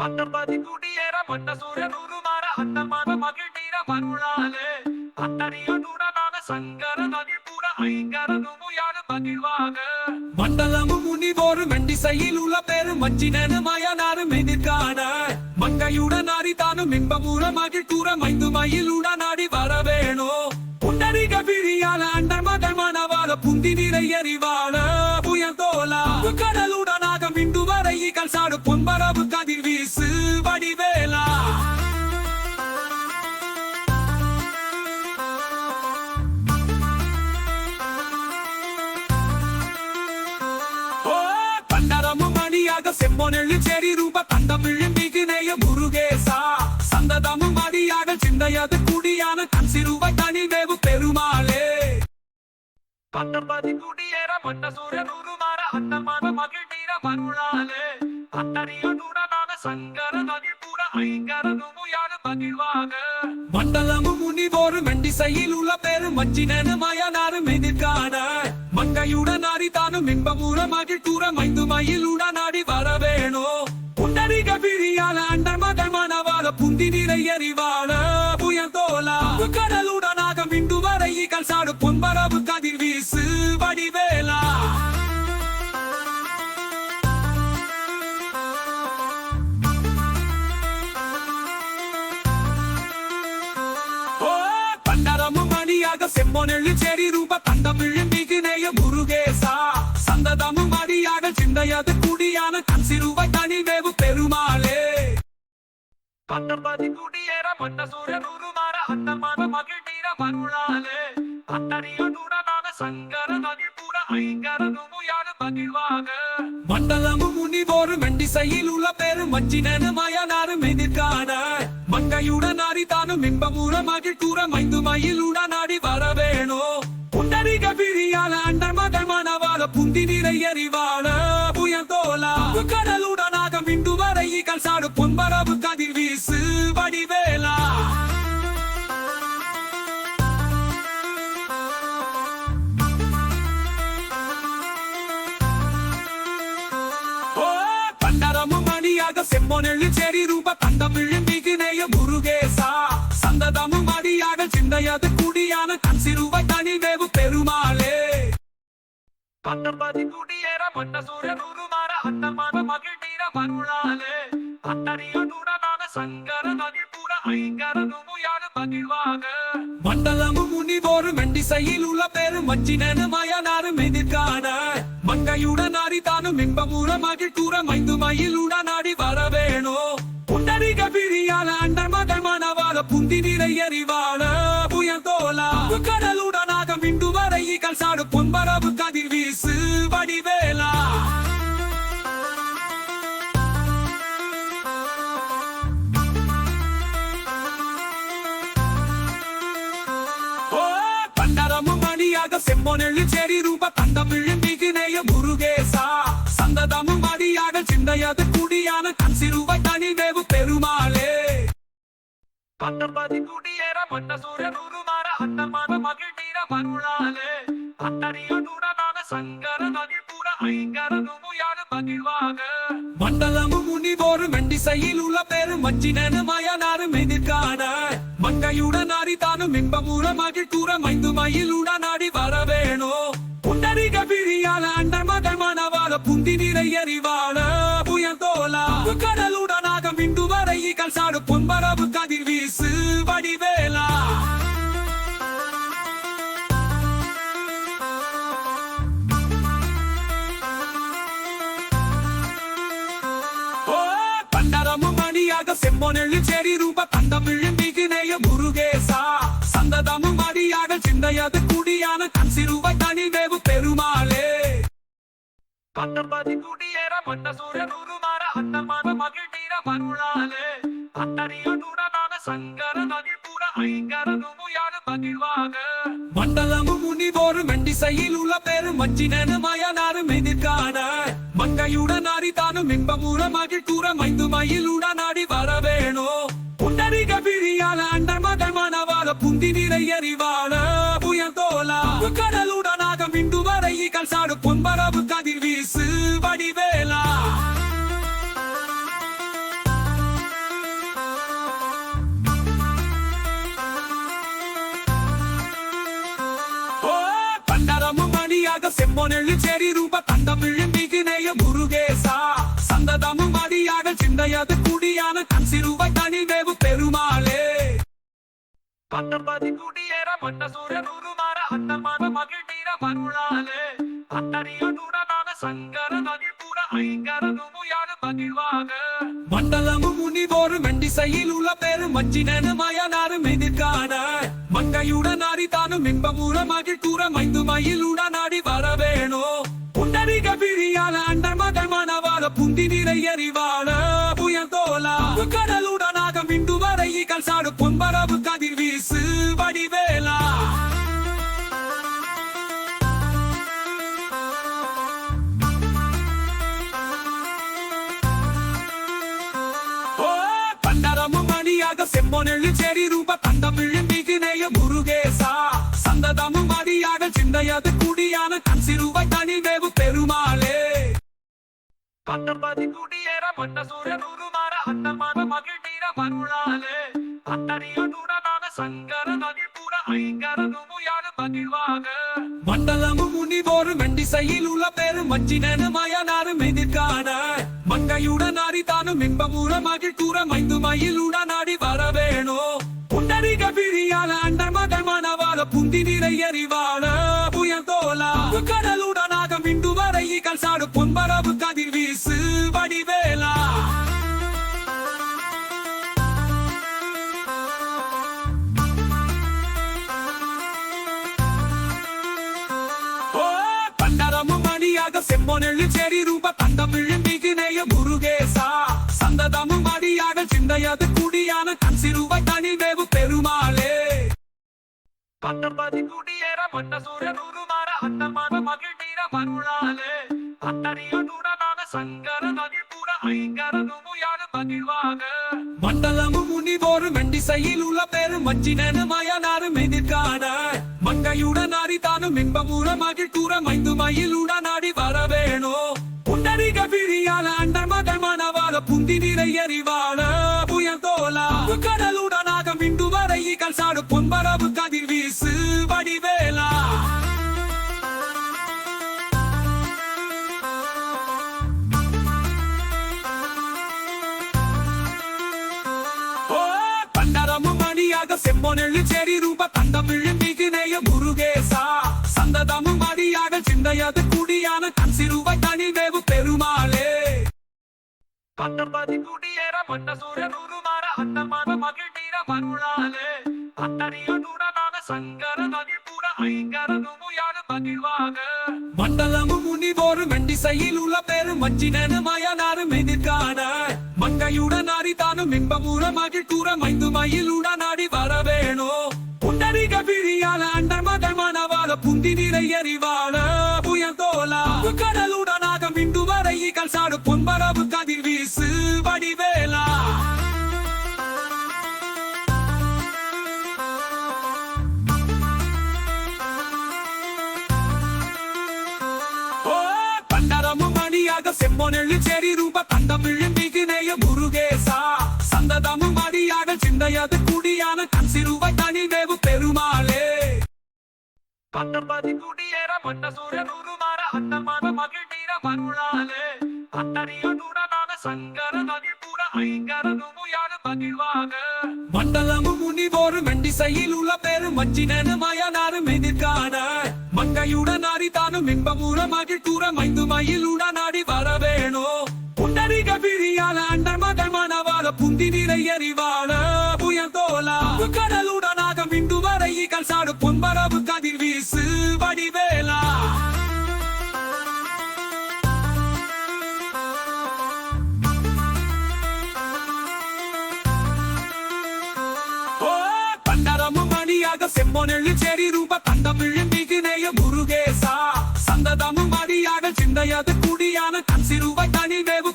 பத்தொன்பது குடியேற மன்ன சூரியன் உருமாற அன்னமான மகிழ் நீர மருளாலே அத்தறியுடனான சங்கர நகிழ் பூர ஐங்கரனுமுயான மகிழ்வாக. மண்டலமும் முனிவோரு மெண்டிசையில் உள்ள பேரு மஞ்சினனு மயனாரு மெதிர்காண மங்கையுடன் அறிதானும் இன்பமூர மகிழ் கூற மைந்து மயிலுடன் ஆடி வரவேணோ. புண்டரிக பிரியால அண்டர் மகள் மணவாள புந்தி நிறை எறிவாள. புயல் தோலா கடலுடனாக மிண்டு வரை சாடு பொன்பரவு மணியாக செம்மொனெழு செடி ரூப தந்தமிழும் மிகுநேய முருகேசா. சந்ததமும் மடியாக சிந்தையது குடியான கண் சிறுவை தனிவேவு பெருமாளே. பத்தம்பதி குடியேற மன்ன சூரியன் உருமாற அன்னமான மகிழ் நீர மருளாலே அத்தறியுடனான சங்கர நகிழ் ஐங்கர நுமுயான மகிழ்வாக. மண்டலமும் முனிவோரு மெண்டிசையில் உள்ள பேரு மஞ்சினனு மயனாரு மெதிர்காண மங்கையுடன் அறிதானும் இன்பமூர மகிழ் கூற மைந்து மயிலுடன் ஆடி வர இதை நிறை எறிவாள புயல் தோலா கடலுடனாக மிண்டு வரை இகழ் சாடு பொன்பரவு கதிர் வீசு வடிவேலா. ஓ, பண்டரமும் மணியாக செம்மொனெழு செடி ரூப தந்தமிழு மிகுநேய முருகேசா சந்ததமும் மடியாக சிந்தையது குடியான கண் சிறுவை தனிவேவு பெருமாளே பத்தொன்பது குடியேற மன்ன சூரியன் உருமாற அன்னமான மகிழ் நீர மருளாலே அத்தறியுடனான சங்கர நகிழ் ஐங்கர ஐங்கரனுமுயான மகிழ்வாக. மண்டலமும் முனிவோரு மெண்டிசையில் உள்ள பேரு மஞ்சினனு மயனாரு மெதிர்காண. மங்கையுடன் அறிதானும் இன்பமூர மகிழ் கூற மைந்து மயிலுடன் ஆடி வரவேணோ. புண்டரிக பிரியால அண்டர் மகள் மணவாள புந்தி நிறை எறிவாள மணியாக செம்மொழி செடி ரூப தந்தமிழு மிகுநேய முருகேசா. சந்ததமும் அடியாக சிந்தையது குடியான கண் சிறுவை தனிவேவு பெருமாளே. பத்தொன்பது குடியேற மன்ன சூரியன் உருமாற அன்னமான மகிழ் நீர மருளாலே அத்தறியுடனான சங்கர நகிழ் ஐங்கர ஐங்கரனுமுயான மகிழ்வாக. மண்டலமும் முனிவோரு மெண்டிசையில் உள்ள பேரு மஞ்சினனு மயனாரு மெதிர்காண மங்கையுடன் அறிதானும் இன்பமூர மகிழ் கூற மைந்து உடனாடி புந்தி நிறை எறிவாள புயல் கடலுடனாக மிண்டு வரை இகழ் சாடு பொன்பரவு கதிர் வீசு வடிவேலா. ஓ, பண்டரமும் மணியாக செம்மொனெழு செடி ரூப தந்தமிழு மிகுநேய முருகேசா. சந்ததமும் மடியாக சிந்தையது குடியான கண் சிறுவை தனிவேவு பெருமாளே பத்தொன்பது குடியேற மன்ன சூரியன் உருமாற அன்னமான மகிழ் நீர மருளாலே. அத்தறியுடனான சங்கர மகிழ் நகிழ் ஐங்கர ஐங்கரனுமுயான மகிழ்வாக. மண்டலமும் முனிவோரு மெண்டிசையில் உள்ள பேரு மஞ்சினனு மயனாரு மெதிர்காட மங்கையுடன் அரிதானும் இன்பமூர மகிழ் கூற மைந்து மயிலுடன் ஆடி வரவேணோ. புன்னரிக பிரியால அண்டர் மகள் மணவாள புந்தி நிறை எறிவாள. புயல் தோலா கடலுடனாக மிண்டு வரை சாடு பொன்பரவு மணியாக செம்மொனெழு செடி ரூப தந்தமிழு மிகுநேய முருகேசா. சந்ததமும் மடியாக சிந்தையது குடியான கண் சிறுவை தனிவேவு பெருமாளே. பத்தொன்பது குடியேற மன்ன சூரியன் உருமாற அன்னமான மகிழ் நீர மருளாலே. அத்தறியுடனான சங்கர நகிழ் பூர ஐங்கரனுமுயான மகிழ்வாக. மண்டலமும் முனிவோரு மெண்டிசையில் உள்ள பெரும் மஞ்சினனு மயனாரு மெதிர்காண மங்கையுடன் மாறி தானும் இன்பமூல மகிழ் கூற மைந்து மயிலுடன் ஆடி வர புண்டரிக பிழியால அண்டர் மகள் மனவால புந்தி நிறை அறிவாள புயல் தோலா கடலுடனாக மிண்டு வரை இகழ் சாடு பொன்பரவு கதிர் வீசு வடிவேலா. செம்மோனெழு செரி ரூபா அடியாக குடியான கண் சிறுவை தனிவேவு பெருமாளே. பத்தொன்பது குடியேற மன்ன சூரியன் உருமாற அன்னமான மகிழ் நீர மருளாலே அத்தறியுடனான சங்கர மகிழ் கூட ஐங்கர யாரு மகிழ்வாக. மண்டலமும் முனிவோரு மெண்டிசையில் உள்ள பேரு மஞ்சினு மயனாரு மெதிர்கான மங்கையுடன் அரிதானும் இன்பமூற மகிழ் கூற மைந்து மயில் உடனாடி வரவேணும் புண்டரிக பிரியால அண்டர் மகள் மனவாத புந்தி நிறை எறிவாள. கடலுடனாக மிண்டு வரை கல்சாடு பொன்பரவு கதிர் வீசு வடிவேலா. ஓ, பண்டரமும் மணியாக செம்மொனெழு செடி ரூப தந்தமிழ் மிகுநேய முருகேசா. சந்ததமும் மடியாக சிந்தையது குடியான கண் சிறுவை தனிவேவு பெருமாளே. பத்தொன்பது குடியேற மன்ன சூரியன் உருமாற அன்னமான மகிழ் மருளாலே. சங்கர மகிழ்வாக. மண்டலமும் உள்ள மங்கையுடன் இன்பமுற மகிழ் கூற மைந்து மயிலுடன் ஆடி வரவேணோ. புண்டரிக பிரியால அண்டர் மகள் மனவாள புந்தி நிறை எறிவாள புயல் தோலா கடலுடனாக மிண்டு வரை சாடு பொன்பரவு கதிர் வீசு. வடிவே செம்மொனெழு செடி ரூப தந்தமிழ் மிகுநேய முருகேசா. சந்ததமும் அடியாக சிந்தையது குடியான கண் சிறுவை தனிவேவு பெருமாளே. பத்தம்பதி குடியேற மன்ன சூரியன் உருமாற அன்னமான மகிழ் நீர மருளாலே. அத்தனையுடனான சங்கர நகிழ் கூட ஐங்கரனும் யாரு மகிழ்வாக. மண்டலமும் முனிவோரு மெண்டிசையில் உள்ள பேரு மஞ்சினு மயனாரு மெதிர்கான மங்கையுடன் அரிதானும் இன்பமுற மகிழ் கூற மைந்து மயிலுடன் ஆடி வரவேணும். பிரியால அண்டர் மகள் புந்தி நிறை எறிவாள புயல் தோலா கடலுடனாக மிண்டு வரை கல்சாடு பொன்பரவு கதிர் வீசு வடிவேலா. ஓ, பண்டரமும் மணியாக செம்மொனெழு செரி ரூப தந்தமிழ் மிகுநேய முருகேசா. சந்ததமும் அடியாக சிந்தையது குடியான கண் சிறுவை தனிவேவு பெருமா. பத்தொன்பது குடியேற மன்ன சூரியன் உருமாற அன்னமான மகிழ் நீர மருளாலே. அத்தறியுடனான சங்கர நகிழ் கூட ஐங்கர நுமுயான மகிழ்வாக. மண்டலமும் முனிவோரு மெண்டிசையில் உள்ள பேரு மஞ்சினு மயனாரு மெதிர்கான மங்கையுடன் அரிதானும் இன்பமுற மகிழ் கூற மைந்து மயிலுடன் ஆடி வரவேணோ. புண்டரிக பிரியால அண்டர் மகள் மனவாள புந்தி நிறை செம்மொனெழு செடி ரூப தந்தமிழ் மிகுநேய முருகேசா. சந்ததமும் அடியாக சிந்தையது குடியான கண் சிறுவை தனிவேவு பெருமாளே. பத்தொன்பது குடியேற மன்ன சூரியன் உருமாற அன்னமான மகிழ் நீர மருளாலே அத்தனையுடனான சங்கர நகிழ் கூட ஐங்கரனும் யாரு மகிழ்வாக. மண்டலமும் முனிவோரு மெண்டிசையில் உள்ள பேரு மஞ்சினு மயனாரு மெதிர்கான மங்கையுடன் அரிதானும் இன்பமுற மகிழ் கூற மைந்து மயிலுடன் ஆடி வரவே புந்தி நிறை எறிவாள புயல் தோலா. கடலுடனாக மிண்டு வரை கல்சாடு பொன்பரவு கதிர் வீசு வடிவேலா. ஓ, பண்டரமும் மணியாக செம்மொனெழு செடி ரூப தந்தமிழ் மிகுநேய முருகேசா. சந்ததமும் அடியாக சிந்தையது குடியான கண் சிறுவை தனி வேவு